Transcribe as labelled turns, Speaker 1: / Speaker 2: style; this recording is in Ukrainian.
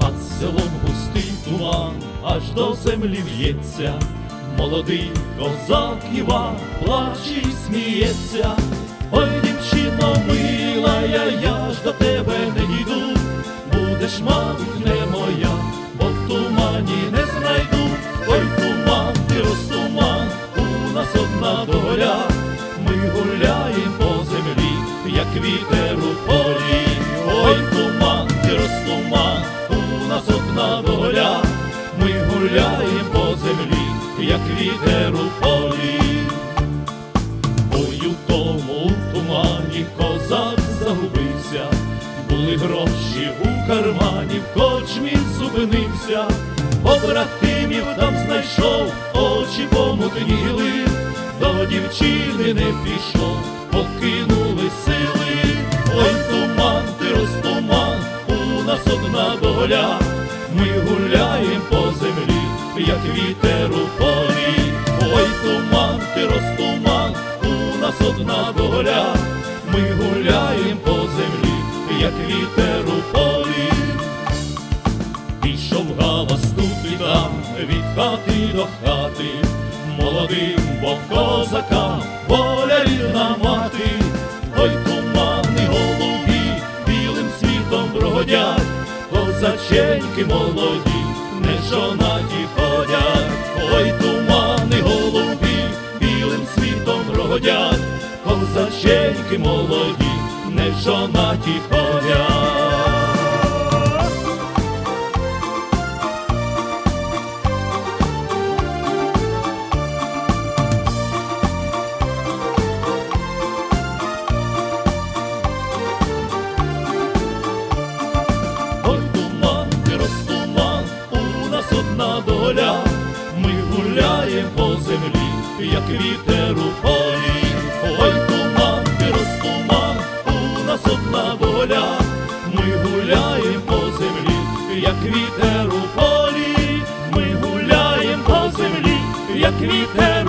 Speaker 1: Над селом густий туман, аж до землі в'ється, Молодий козак Іван плаче й сміється. Ой, дівчино мила, я, ж до тебе не дійду, будеш, мабуть, не моя, бо в тумані не знайду. Ой, туман, ти розтуман, у нас одна доля, ми гуляємо по землі, як вітер у полі. Ой, туман, ти розтуман, у нас одна доля, ми гуляємо по землі, як вітер у полі. Ой, у тумані козак загубився, були гроші у кармані, в кочмі зупинився, побратимів там знайшов, очі помутніли, до дівчини не пішов, покинули сили. Ой, туман, ти розтуман, у нас одна доля, ми гуляємо по як вітер у полі. Ой, туман, ти розтуман, у нас одна доля, ми гуляємо по землі, як вітер у полі. Пішов галас тут і там, від хати до хати, молодим бо козакам, воля рідна мати, ой тумани голубі, білим світом бродять, козаченьки молоді, не жонаті ходять, ой тумани голубі, білим світом рогодять, козаченьки молоді, не жонаті ходять. Як вітер у полі. Ой, туман, ти розтуман, у нас одна доля, ми гуляємо по землі, як вітер у полі, ми гуляємо по землі, як вітер